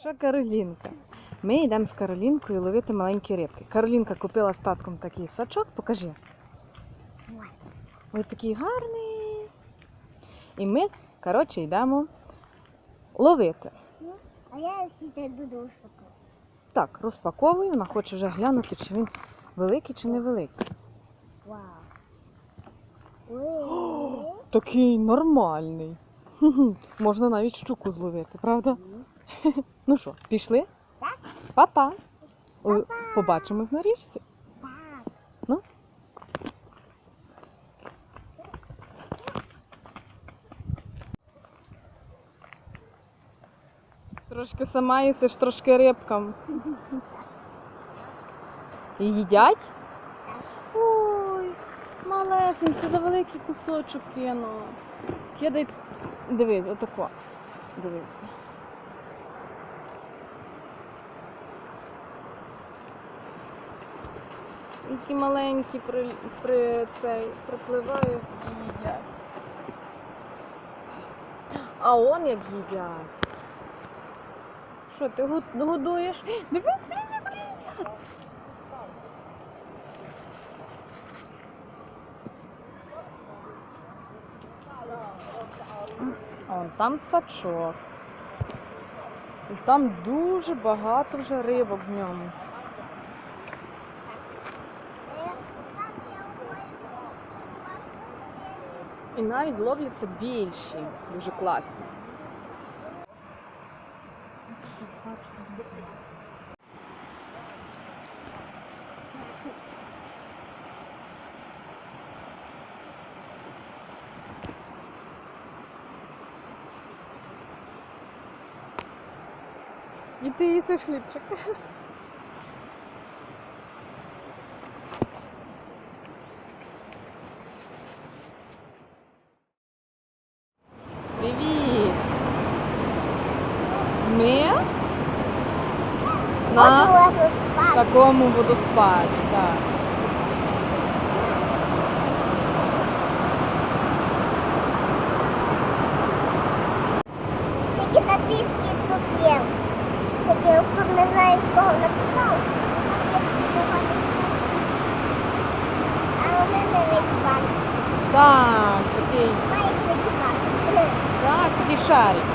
Що Каролінка? Ми йдемо з Каролінкою ловити маленькі рибки. Каролінка купила з татком такий сачок, покажи. Ось такий гарний. І ми, коротше, йдемо ловити. А я сюди буду шукати. Так, розпаковую, вона хоче вже глянути, чи він великий чи не великий. Вау. Ой. Такий нормальний. Можна навіть щуку зловити, правда? Ну що, пішли? Так. Па-па. О, Побачимось на річці. Так. Ну? Трошки сама їсиш, трошки рибкам. І їдять? Ой, малесенький, за великий кусочок кинула. Кидай, дивись, отако. Дивися. Які маленькі при, при цей припливають і їдять. А он як їдять. Що, ти годуєш? Дивись, дивись, як. Он там сачок. І там дуже багато вже рибок в ньому. І навіть ловляться більші, дуже класні. І ти їсиш хлібчик. Привіт! Ми на Можу спати. такому водоспаді, так. Тільки написки тут є. Тільки тут не знаю, хто написав. А у мене ледь Так, такий, deixarem.